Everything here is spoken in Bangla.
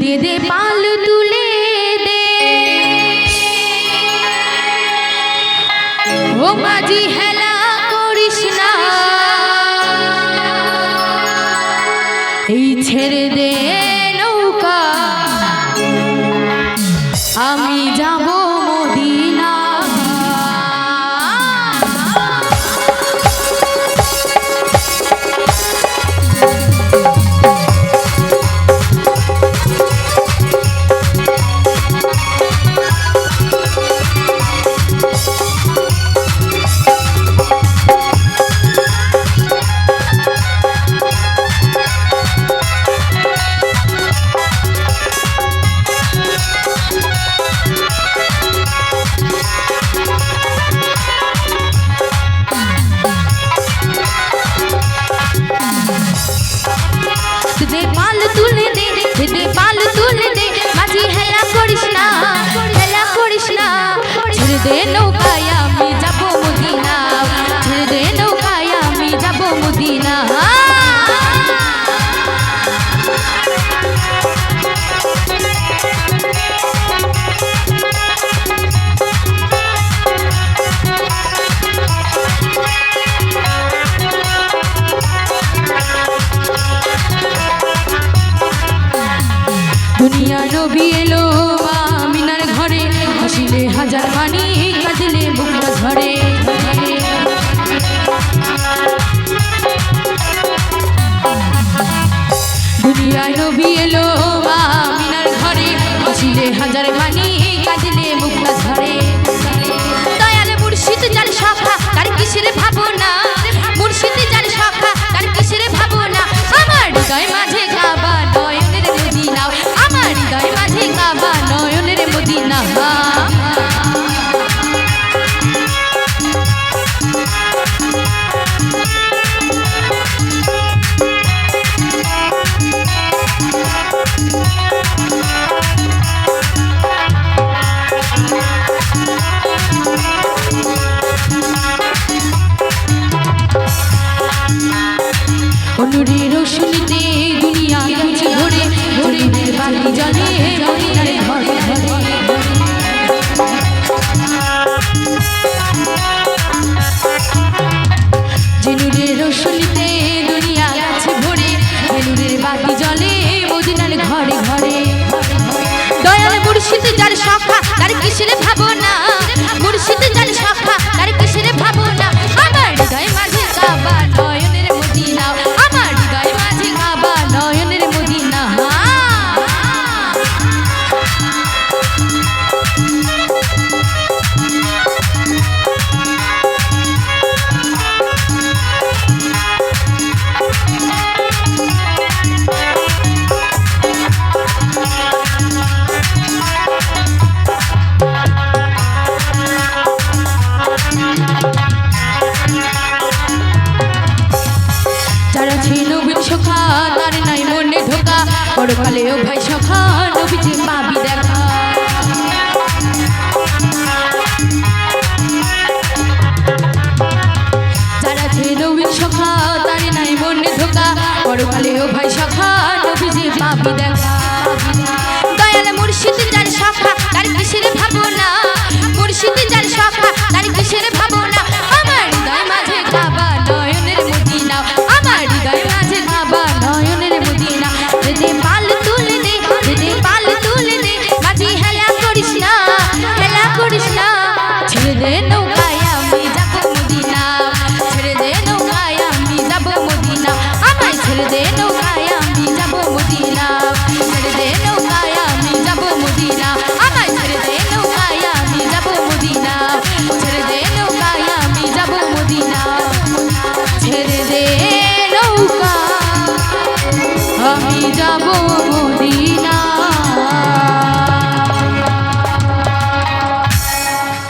দে দে পাল তুলে দে। ও মাঝি হেলা দে পাল তুলে দে দে দে পাল তুলে দে মাঝি হেলা করিস না হেলা করিস না। ছেড়ে দে নৌকায় আমি যাব দুনিয়া রবি এলো মিনার ঘরে। হাসিলে হাজার পানি কাঁদলে বুকটা ঝরে দুনিয়া রবি এলো অনুরে রোশনীতে দুনিয়া গেছে ভরে জলে ঘরে ঘরে ঘরে। দয়াল মুর্শিদ যার শাখা, তার কিসের ভাবনা? ছিল নবীন সখা, তার নাই মনে ধোকা পরকালেও ভাই সখা নবীজি পাবি দেখা। তার ভাই সখা দেখা। মুর্শিদ